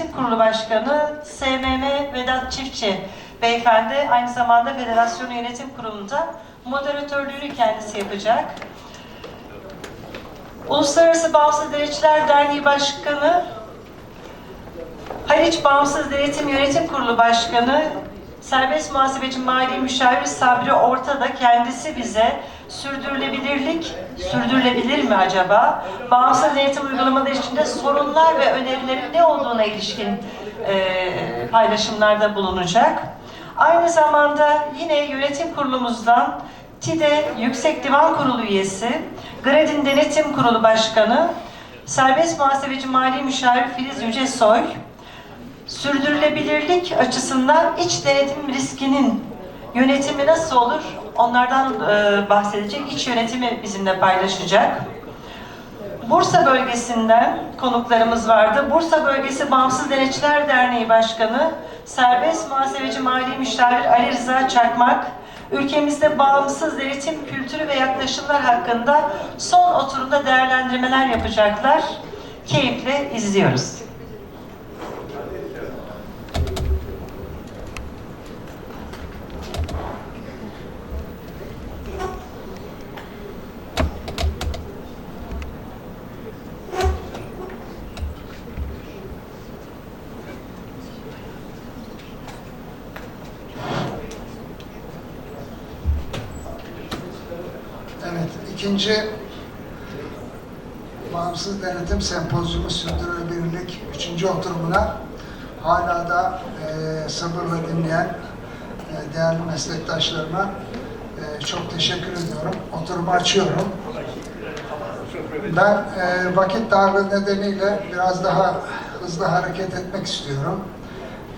Yönetim Kurulu Başkanı SMM Vedat Çiftçi beyefendi aynı zamanda Federasyon Yönetim Kurulu'nda moderatörlüğünü kendisi yapacak. Uluslararası Bağımsız Denetçiler Derneği Başkanı Haliç Bağımsız Denetim Yönetim Kurulu Başkanı Serbest Muhasebeci Mali Müşavir Sabri Orta da kendisi bize sürdürülebilirlik, sürdürülebilir mi acaba? Bağımsız denetim uygulamaları içinde sorunlar ve önerilerin ne olduğuna ilişkin e, paylaşımlarda bulunacak. Aynı zamanda yine yönetim kurulumuzdan TİDE Yüksek Divan Kurulu üyesi, Gradin Denetim Kurulu Başkanı, Serbest Muhasebeci Mali Müşavir Filiz Yücesoy, sürdürülebilirlik açısından iç denetim riskinin yönetimi nasıl olur? Onlardan e, bahsedecek. İç yönetimi bizimle paylaşacak. Bursa bölgesinden konuklarımız vardı. Bursa Bölgesi Bağımsız Denetçiler Derneği Başkanı, Serbest Muhasebeci Mali Müşavir Ali Rıza Çakmak, ülkemizde bağımsız denetim kültürü ve yaklaşımlar hakkında son oturumda değerlendirmeler yapacaklar. Keyifle izliyoruz. Evet, ikinci Bağımsız Denetim Sempozyumu Sürdürülebilirlik üçüncü oturumuna hala da e, sabırla dinleyen e, değerli meslektaşlarıma e, çok teşekkür ediyorum. Oturumu açıyorum. Ben e, vakit darlığı nedeniyle biraz daha hızlı hareket etmek istiyorum.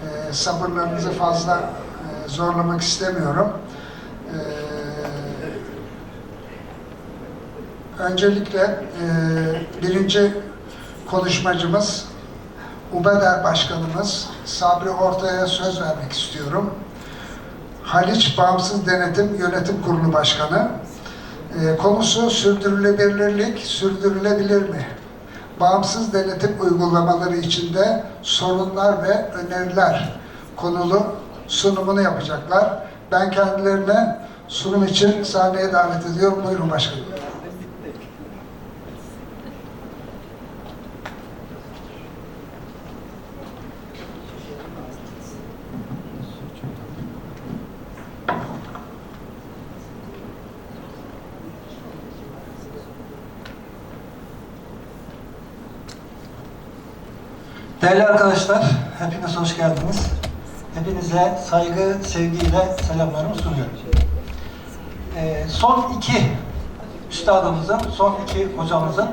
E, sabırlarınızı fazla e, zorlamak istemiyorum. Öncelikle e, birinci konuşmacımız UBEDER Başkanımız Sabri Ortay'a söz vermek istiyorum. Haliç Bağımsız Denetim Yönetim Kurulu Başkanı. E, konusu sürdürülebilirlik, sürdürülebilir mi? Bağımsız denetim uygulamaları içinde sorunlar ve öneriler konulu sunumunu yapacaklar. Ben kendilerine sunum için sahneye davet ediyorum. Buyurun başkanım. Değerli arkadaşlar, hepiniz hoş geldiniz. Hepinize saygı, sevgiyle selamlarımı sunuyorum. Ee, son iki üstadımızın, son iki hocamızın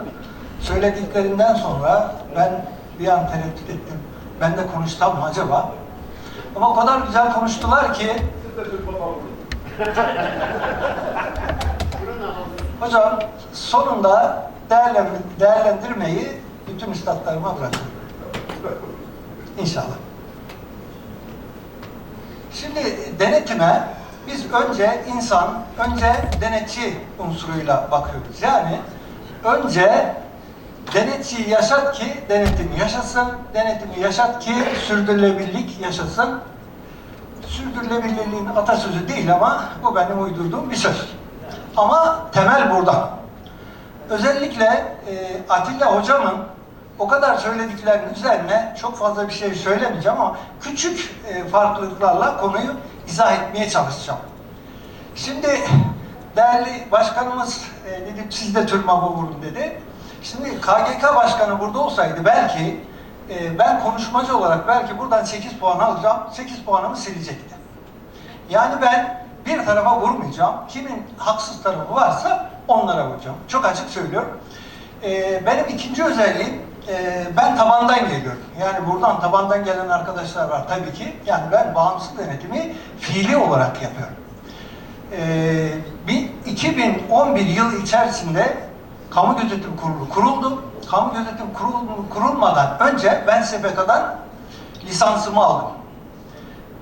söylediklerinden sonra ben bir an tereddüt ettim. Ben de konuşsam mı acaba? Ama o kadar güzel konuştular ki Hocam sonunda değerlendir değerlendirmeyi bütün üstadlarıma bırakıyorum. İnşallah. Şimdi denetime biz önce insan, önce denetçi unsuruyla bakıyoruz. Yani önce denetçiyi yaşat ki denetimi yaşasın, denetimi yaşat ki sürdürülebilirlik yaşasın. Sürdürülebilirliğin atasözü değil ama bu benim uydurduğum bir söz. Ama temel burada. Özellikle e, Atilla hocamın o kadar söylediklerinin üzerine çok fazla bir şey söylemeyeceğim ama küçük e, farklılıklarla konuyu izah etmeye çalışacağım. Şimdi değerli başkanımız e, dedi siz de türmama vurun dedi. Şimdi KGK başkanı burada olsaydı belki e, ben konuşmacı olarak belki buradan 8 puan alacağım, 8 puanımı silecekti. Yani ben bir tarafa vurmayacağım. Kimin haksız tarafı varsa onlara vuracağım. Çok açık söylüyorum. E, benim ikinci özelliğim e, ben tabandan geliyorum. Yani buradan tabandan gelen arkadaşlar var tabii ki. Yani ben bağımsız denetimi fiili olarak yapıyorum. E, bir 2011 yılı içerisinde Kamu Gözetim Kurulu kuruldu. Kamu Gözetim Kurulu kurulmadan önce ben SPK'dan lisansımı aldım.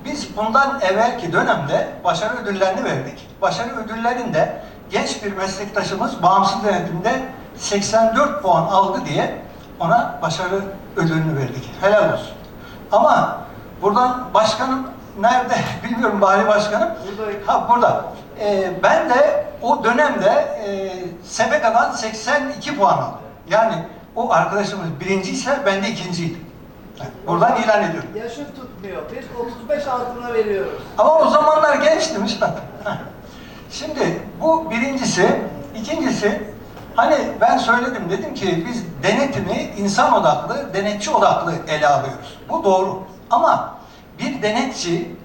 Biz bundan evvelki dönemde başarı ödüllerini verdik. Başarı ödüllerinde genç bir meslektaşımız bağımsız denetimde 84 puan aldı diye ona başarı ödülünü verdik. Helal olsun. Ama buradan başkanım nerede bilmiyorum Bali Başkanım. Buradayım. Ha burada. Ee, ben de o dönemde e, SBK'dan 82 puan aldım. Yani o arkadaşımız birinci ise ben de ikinciydim. Yani buradan ilan ediyorum. Yaşın tutmuyor. Biz 35 altına veriyoruz. Ama o zamanlar gençtim işte. Şimdi bu birincisi, ikincisi hani ben söyledim dedim ki biz denetimi insan odaklı, denetçi odaklı ele alıyoruz. Bu doğru. Ama bir denetçi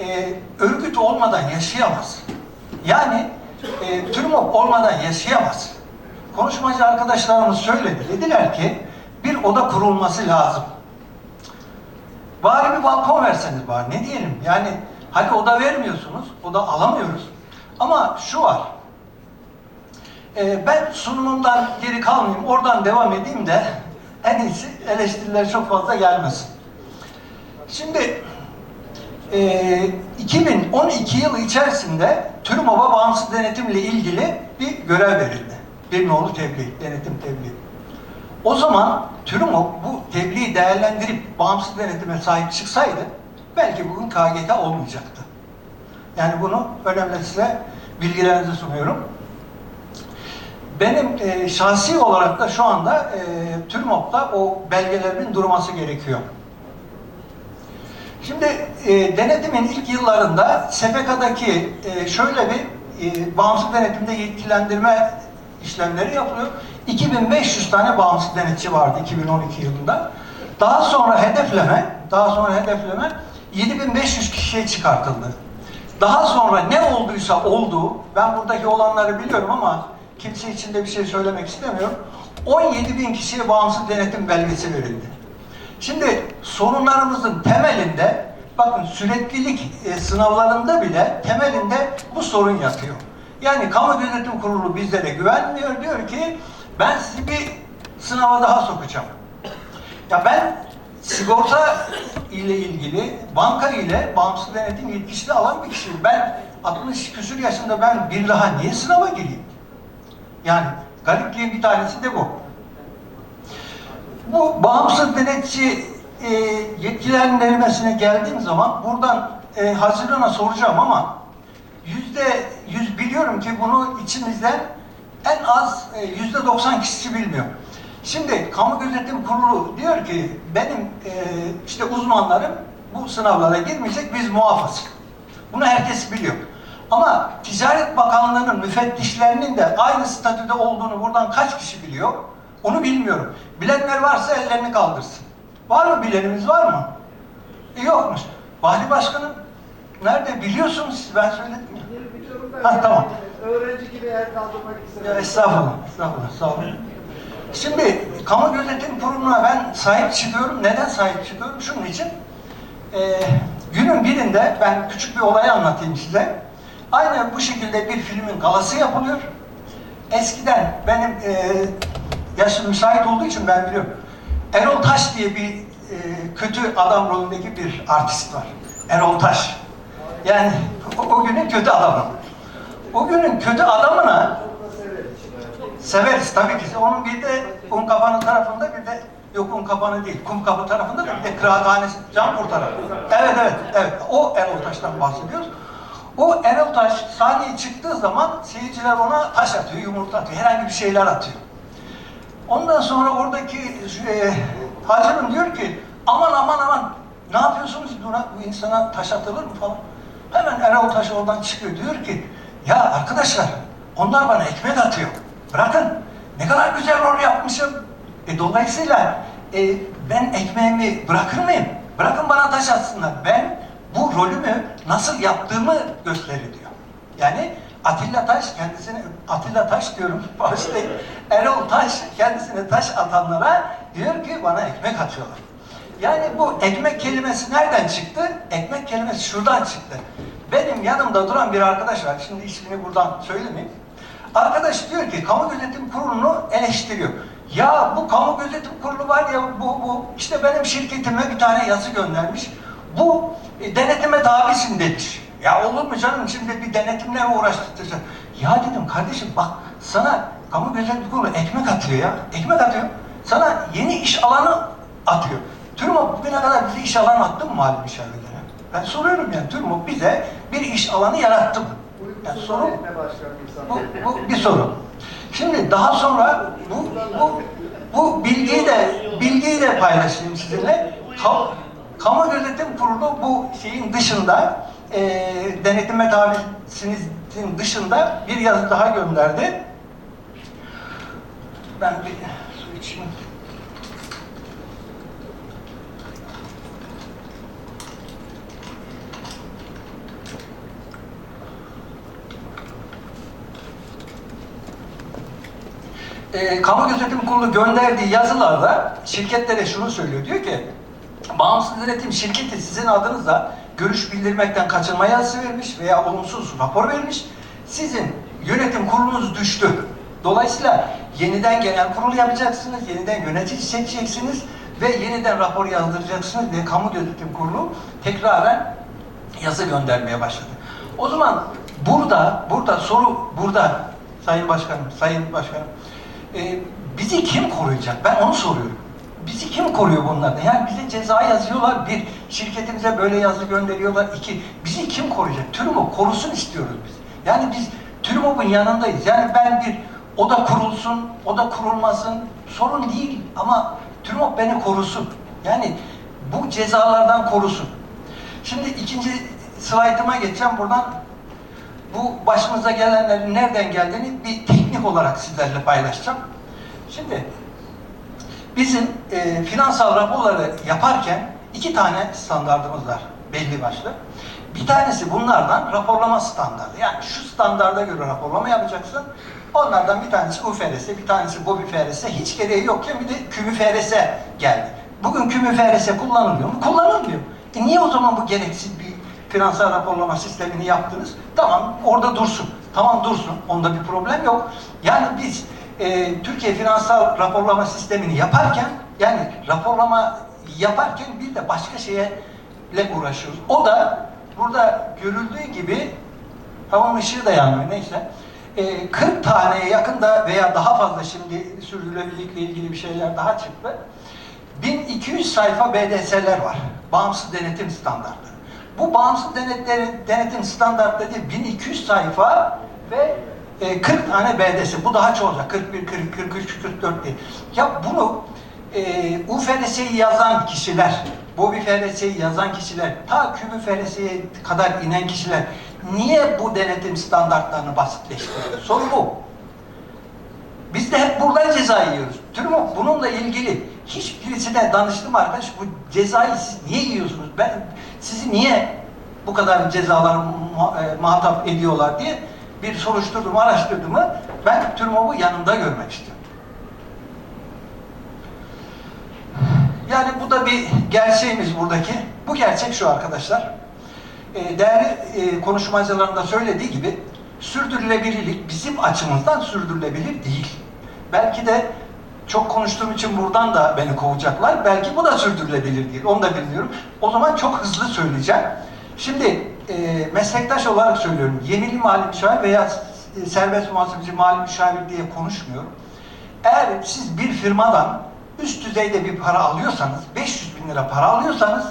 e, örgüt olmadan yaşayamaz. Yani e, TÜRMOP olmadan yaşayamaz. Konuşmacı arkadaşlarımız söyledi. Dediler ki bir oda kurulması lazım. Bari bir balkon verseniz bari ne diyelim yani hadi oda vermiyorsunuz oda alamıyoruz ama şu var Ee, ben sunumumdan geri kalmayayım oradan devam edeyim de en iyisi eleştiriler çok fazla gelmesin. Şimdi e, 2012 yılı içerisinde TÜRMOB'a bağımsız denetimle ilgili bir görev verildi. Bir nolu tebliğ, denetim tebliği. O zaman TÜRMOB bu tebliği değerlendirip bağımsız denetime sahip çıksaydı belki bugün KGK olmayacaktı. Yani bunu önemli size bilgilerinizi sunuyorum. Benim e, şahsi olarak da şu anda e, TÜRMOB'da o belgelerimin durması gerekiyor. Şimdi e, denetimin ilk yıllarında SPK'daki e, şöyle bir e, bağımsız denetimde yetkilendirme işlemleri yapılıyor. 2500 tane bağımsız denetçi vardı 2012 yılında. Daha sonra hedefleme, daha sonra hedefleme 7500 kişiye çıkartıldı. Daha sonra ne olduysa oldu, ben buradaki olanları biliyorum ama kimse için de bir şey söylemek istemiyorum. 17 bin kişiye bağımsız denetim belgesi verildi. Şimdi sorunlarımızın temelinde, bakın süreklilik e, sınavlarında bile temelinde bu sorun yatıyor. Yani Kamu Gözetim Kurulu bizlere güvenmiyor, diyor ki ben sizi bir sınava daha sokacağım. Ya ben sigorta ile ilgili banka ile bağımsız denetim yetkisi alan bir kişiyim. Ben 60 küsur yaşında ben bir daha niye sınava gireyim? Yani garipliğin bir tanesi de bu. Bu bağımsız denetçi e, yetkilendirmesine geldiğim zaman buradan e, Haziran'a soracağım ama yüzde yüz biliyorum ki bunu içimizden en az e, yüzde 90 kişisi bilmiyor. Şimdi Kamu Gözetim Kurulu diyor ki benim e, işte uzmanlarım bu sınavlara girmeyecek biz muafız. Bunu herkes biliyor. Ama Ticaret Bakanlığı'nın müfettişlerinin de aynı statüde olduğunu buradan kaç kişi biliyor? Onu bilmiyorum. Bilenler varsa ellerini kaldırsın. Var mı bilenimiz var mı? E, yokmuş. Vali Başkanım nerede biliyorsunuz siz ben söyledim ya. Ha, tamam. öğrenci gibi el kaldırmak istedim. estağfurullah, estağfurullah, sağ olun. Şimdi kamu gözetim kurumuna ben sahip çıkıyorum. Neden sahip çıkıyorum? Şunun için. Ee, günün birinde ben küçük bir olayı anlatayım size. Aynı bu şekilde bir filmin galası yapılıyor. Eskiden benim e, yaşım müsait olduğu için ben biliyorum. Erol Taş diye bir e, kötü adam rolündeki bir artist var. Erol Taş. Yani o, o günün kötü adamı. O günün kötü adamına Severiz tabii ki. Onun bir de un kapanı tarafında bir de yok un kapanı değil. Kum kapı tarafında da bir de kıraathanesi Canpur tarafı. Evet evet evet. O Erol Taş'tan bahsediyoruz. O Erol Taş sahneye çıktığı zaman seyirciler ona taş atıyor, yumurta atıyor, herhangi bir şeyler atıyor. Ondan sonra oradaki e, hacının diyor ki aman aman aman ne yapıyorsunuz buna bu insana taş atılır mı falan. Hemen Erol Taş oradan çıkıyor diyor ki ya arkadaşlar onlar bana ekmek atıyor. Bırakın ne kadar güzel rol yapmışım. E, dolayısıyla e, ben ekmeğimi bırakır mıyım? Bırakın bana taş atsınlar. Ben bu rolümü nasıl yaptığımı gösterir diyor. Yani Atilla Taş kendisine, Atilla Taş diyorum bağışlayın. Erol Taş kendisine taş atanlara diyor ki bana ekmek atıyorlar. Yani bu ekmek kelimesi nereden çıktı? Ekmek kelimesi şuradan çıktı. Benim yanımda duran bir arkadaş var. Şimdi ismini buradan söylemeyeyim. Arkadaş diyor ki kamu gözetim kurulunu eleştiriyor. Ya bu kamu gözetim kurulu var ya bu bu işte benim şirketime bir tane yazı göndermiş. Bu e, denetime tabisin demiş. Ya olur mu canım şimdi bir denetimle mi uğraştıracaksın? Ya dedim kardeşim bak sana kamu gözetim kurulu ekmek atıyor ya. Ekmek atıyor. Sana yeni iş alanı atıyor. TÜRMOP bugüne kadar bize iş alanı attı mı mali müşavirlere? Ben soruyorum yani TÜRMOP bize bir iş alanı yarattı mı? Yani soru bu, bu bir soru. Şimdi daha sonra bu, bu, bu bilgiyi de bilgiyi de paylaşayım sizinle. Ka- Kamu Gözetim Kurulu bu şeyin dışında e, denetim ve tabisinizin dışında bir yazı daha gönderdi. Ben bir su içeyim. e, Kamu Gözetim Kurulu gönderdiği yazılarda şirketlere şunu söylüyor. Diyor ki bağımsız denetim şirketi sizin adınıza görüş bildirmekten kaçınma yazısı vermiş veya olumsuz rapor vermiş. Sizin yönetim kurulunuz düştü. Dolayısıyla yeniden genel kurul yapacaksınız, yeniden yönetici seçeceksiniz ve yeniden rapor yazdıracaksınız diye Kamu Gözetim Kurulu tekraren yazı göndermeye başladı. O zaman burada, burada soru burada Sayın Başkanım, Sayın Başkanım. e, bizi kim koruyacak? Ben onu soruyorum. Bizi kim koruyor bunlardan? Yani bize ceza yazıyorlar. Bir, şirketimize böyle yazı gönderiyorlar. İki, bizi kim koruyacak? TÜRMOP korusun istiyoruz biz. Yani biz TÜRMOP'un yanındayız. Yani ben bir, o da kurulsun, o da kurulmasın. Sorun değil ama TÜRMOP beni korusun. Yani bu cezalardan korusun. Şimdi ikinci slaytıma geçeceğim. Buradan bu başımıza gelenlerin nereden geldiğini bir teknik olarak sizlerle paylaşacağım. Şimdi bizim e, finansal raporları yaparken iki tane standartımız var belli başlı. Bir tanesi bunlardan raporlama standardı. Yani şu standarda göre raporlama yapacaksın. Onlardan bir tanesi UFRS, bir tanesi BOBİFRS. Hiç gereği yokken bir de KÜMÜFRS geldi. Bugün KÜMÜFRS kullanılıyor mu? Kullanılmıyor. E niye o zaman bu gereksiz bir finansal raporlama sistemini yaptınız? Tamam orada dursun. Tamam dursun. Onda bir problem yok. Yani biz e, Türkiye finansal raporlama sistemini yaparken yani raporlama yaparken bir de başka şeyle uğraşıyoruz. O da burada görüldüğü gibi Tamam ışığı da yanmıyor neyse. Ee, 40 taneye yakında veya daha fazla şimdi sürdürülebilirlikle ilgili bir şeyler daha çıktı. 1200 sayfa BDS'ler var. Bağımsız denetim standartları. Bu bağımsız denetim standartları değil, 1200 sayfa ve e, 40 tane BDS. Bu daha çok olacak. 41, 40, 43, 44 değil. Ya bunu e, UFRS'yi yazan kişiler, Bobby FRS'yi yazan kişiler, ta Kübü FRS'ye kadar inen kişiler niye bu denetim standartlarını basitleştiriyor? Soru bu. Biz de hep buradan ceza yiyoruz. TÜRMOP bununla ilgili hiçbirisine danıştım arkadaş bu cezayı siz niye yiyorsunuz? Ben sizi niye bu kadar cezalar e, muhatap ediyorlar diye bir soruşturdum, araştırdım ben TÜRMOP'u yanında görmek istiyorum. Yani bu da bir gerçeğimiz buradaki. Bu gerçek şu arkadaşlar. Ee, değerli e, konuşmacıların da söylediği gibi sürdürülebilirlik bizim açımızdan sürdürülebilir değil. Belki de çok konuştuğum için buradan da beni kovacaklar. Belki bu da sürdürülebilir değil. Onu da bilmiyorum. O zaman çok hızlı söyleyeceğim. Şimdi e, meslektaş olarak söylüyorum. Yeminli mali müşavir veya serbest muhasebeci mali müşavir diye konuşmuyorum. Eğer siz bir firmadan üst düzeyde bir para alıyorsanız, 500 bin lira para alıyorsanız,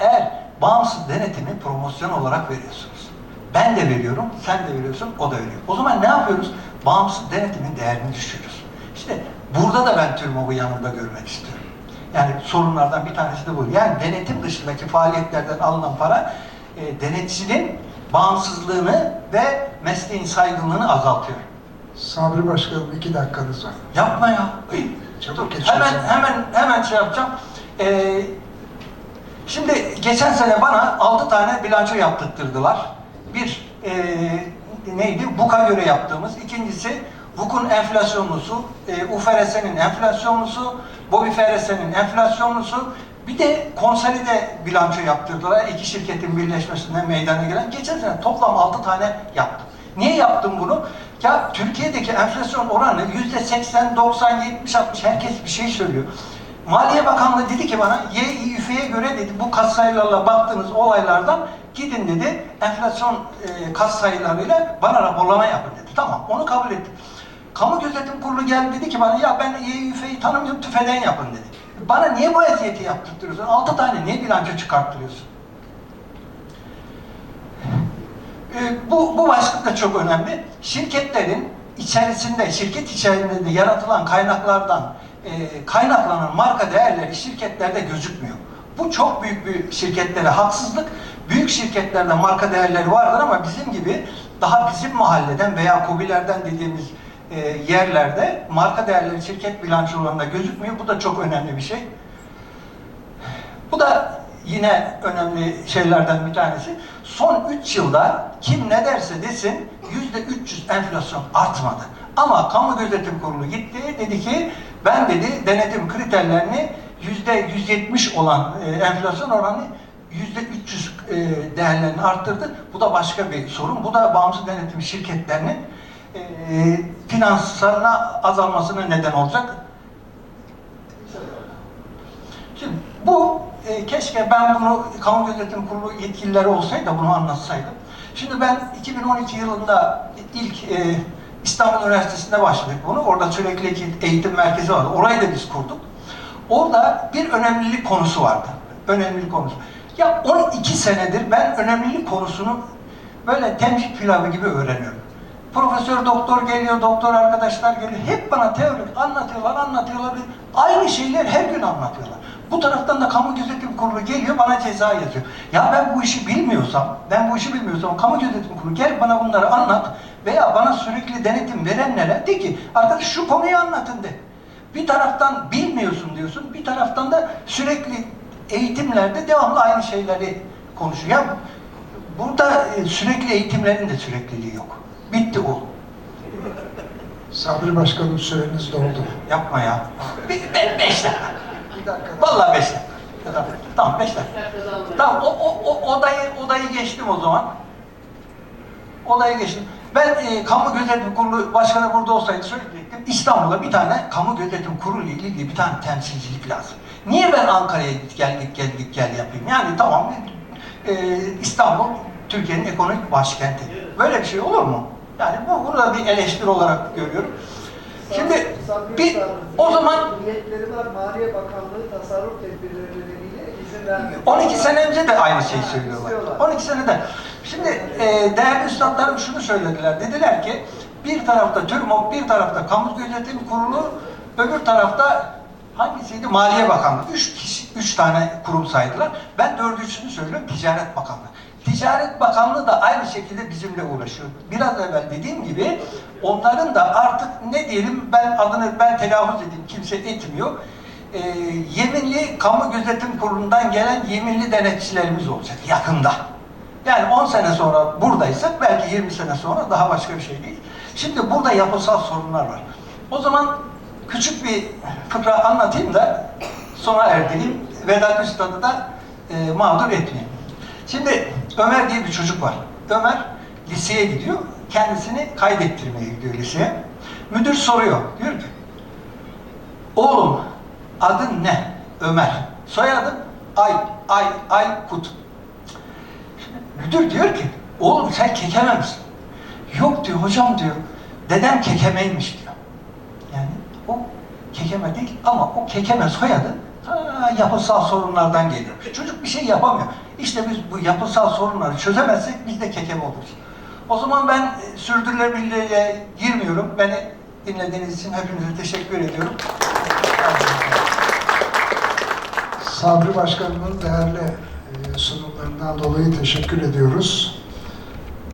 eğer bağımsız denetimi promosyon olarak veriyorsunuz. Ben de veriyorum, sen de veriyorsun, o da veriyor. O zaman ne yapıyoruz? Bağımsız denetimin değerini düşürüyoruz. İşte burada da ben TÜRMOB'u yanında görmek istiyorum. Yani sorunlardan bir tanesi de bu. Yani denetim dışındaki faaliyetlerden alınan para e, denetçinin bağımsızlığını ve mesleğin saygınlığını azaltıyor. Sabri Başkanım iki dakikanız var. Yapma ya. Ay, Çabuk geç Hemen hemen hemen şey yapacağım. Ee, şimdi geçen sene bana 6 tane bilanço yaptırtırdılar. Bir e, neydi? BUK'a göre yaptığımız. İkincisi VUK'un enflasyonlusu, e, UFRS'nin enflasyonlusu, BOBİFRS'nin enflasyonlusu. Bir de konsolide bilanço yaptırdılar. İki şirketin birleşmesinden meydana gelen. Geçen sene toplam 6 tane yaptım. Niye yaptım bunu? Ya Türkiye'deki enflasyon oranı yüzde 80, 90, 70, 60 herkes bir şey söylüyor. Maliye Bakanlığı dedi ki bana YİF'ye göre dedi bu katsayılarla baktığınız olaylardan gidin dedi enflasyon e, katsayılarıyla bana raporlama yapın dedi. Tamam onu kabul ettim. Kamu Gözetim Kurulu geldi dedi ki bana ya ben YİF'yi tanımıyorum tüfeden yapın dedi. Bana niye bu eziyeti yaptırtıyorsun? Altı tane niye bilanço çıkarttırıyorsun? Ee, bu, bu başlık da çok önemli. Şirketlerin içerisinde, şirket içerisinde yaratılan kaynaklardan e, kaynaklanan marka değerleri şirketlerde gözükmüyor. Bu çok büyük bir şirketlere haksızlık. Büyük şirketlerde marka değerleri vardır ama bizim gibi daha bizim mahalleden veya kobilerden dediğimiz e, yerlerde marka değerleri şirket bilançolarında gözükmüyor. Bu da çok önemli bir şey. Bu da yine önemli şeylerden bir tanesi. Son 3 yılda kim ne derse desin yüzde 300 enflasyon artmadı. Ama kamu gözetim kurulu gitti dedi ki ben dedi denetim kriterlerini yüzde 170 olan e, enflasyon oranı yüzde 300 e, değerlerini arttırdı. Bu da başka bir sorun. Bu da bağımsız denetim şirketlerinin e, finanslarına azalmasına neden olacak. Şimdi bu e, keşke ben bunu kamu gözetim kurulu yetkilileri olsaydı bunu anlatsaydım. Şimdi ben 2012 yılında ilk e, İstanbul Üniversitesi'nde başladık bunu. Orada sürekli eğitim merkezi vardı. Orayı da biz kurduk. Orada bir önemlilik konusu vardı. Önemlilik konusu. Ya 12 senedir ben önemlilik konusunu böyle temcik pilavı gibi öğreniyorum. Profesör doktor geliyor, doktor arkadaşlar geliyor. Hep bana teorik anlatıyorlar, anlatıyorlar. Aynı şeyler her gün anlatıyorlar. Bu taraftan da kamu gözetim kurulu geliyor bana ceza yazıyor. Ya ben bu işi bilmiyorsam, ben bu işi bilmiyorsam kamu gözetim kurulu gel bana bunları anlat veya bana sürekli denetim verenlere de ki arkadaş şu konuyu anlatın de. Bir taraftan bilmiyorsun diyorsun, bir taraftan da sürekli eğitimlerde devamlı aynı şeyleri konuşuyor. Ya burada e, sürekli eğitimlerin de sürekliliği yok. Bitti o. Sabri Başkanım süreniz doldu. Yapma ya. Bir, be- beş dakika. Bir dakika. Vallahi beş dakika. Tamam, Tamam beş dakika. Tamam o, o, o odayı, odayı geçtim o zaman. Odayı geçtim. Ben e, kamu gözetim kurulu başkanı burada olsaydı söyleyecektim. İstanbul'a bir tane kamu gözetim kurulu ile ilgili bir tane temsilcilik lazım. Niye ben Ankara'ya git gel git gel git gel yapayım? Yani tamam e, İstanbul Türkiye'nin ekonomik başkenti. Böyle bir şey olur mu? Yani bu burada bir eleştiri olarak görüyorum. Şimdi bir o zaman niyetleri var Maliye Bakanlığı tasarruf tedbirleri nedeniyle izin vermiyor. 12 sene önce de aynı şeyi söylüyorlar. İstiyorlar. 12 senede. Şimdi e, değerli üstadlarım şunu söylediler. Dediler ki bir tarafta TÜRMOP, bir tarafta Kamu Gözetim Kurulu, öbür tarafta hangisiydi? Maliye Bakanlığı. Üç kişi, üç tane kurum saydılar. Ben dördüncüsünü söylüyorum. Ticaret Bakanlığı. Ticaret Bakanlığı da aynı şekilde bizimle uğraşıyor. Biraz evvel dediğim gibi onların da artık ne diyelim ben adını ben telaffuz edeyim kimse etmiyor. E, yeminli kamu gözetim kurulundan gelen yeminli denetçilerimiz olacak yakında. Yani 10 sene sonra buradaysak belki 20 sene sonra daha başka bir şey değil. Şimdi burada yapısal sorunlar var. O zaman küçük bir fıkra anlatayım da sona erdireyim. Vedat Üstad'ı da e, mağdur etmeyeyim. Şimdi Ömer diye bir çocuk var. Ömer liseye gidiyor. Kendisini kaydettirmeye gidiyor liseye. Müdür soruyor. Diyor ki Oğlum adın ne? Ömer. Soyadın Ay, Ay, Aykut. Müdür diyor ki, oğlum sen kekeme misin? Yok diyor hocam diyor, dedem kekemeymiş diyor. Yani o kekeme değil ama o kekeme soyadı ta yapısal sorunlardan geliyor. Çocuk bir şey yapamıyor. İşte biz bu yapısal sorunları çözemezsek biz de kekeme oluruz. O zaman ben e, sürdürülebilirliğe girmiyorum. Beni dinlediğiniz için hepinize teşekkür ediyorum. Sabri Başkanımın değerli e, sunumlarından dolayı teşekkür ediyoruz.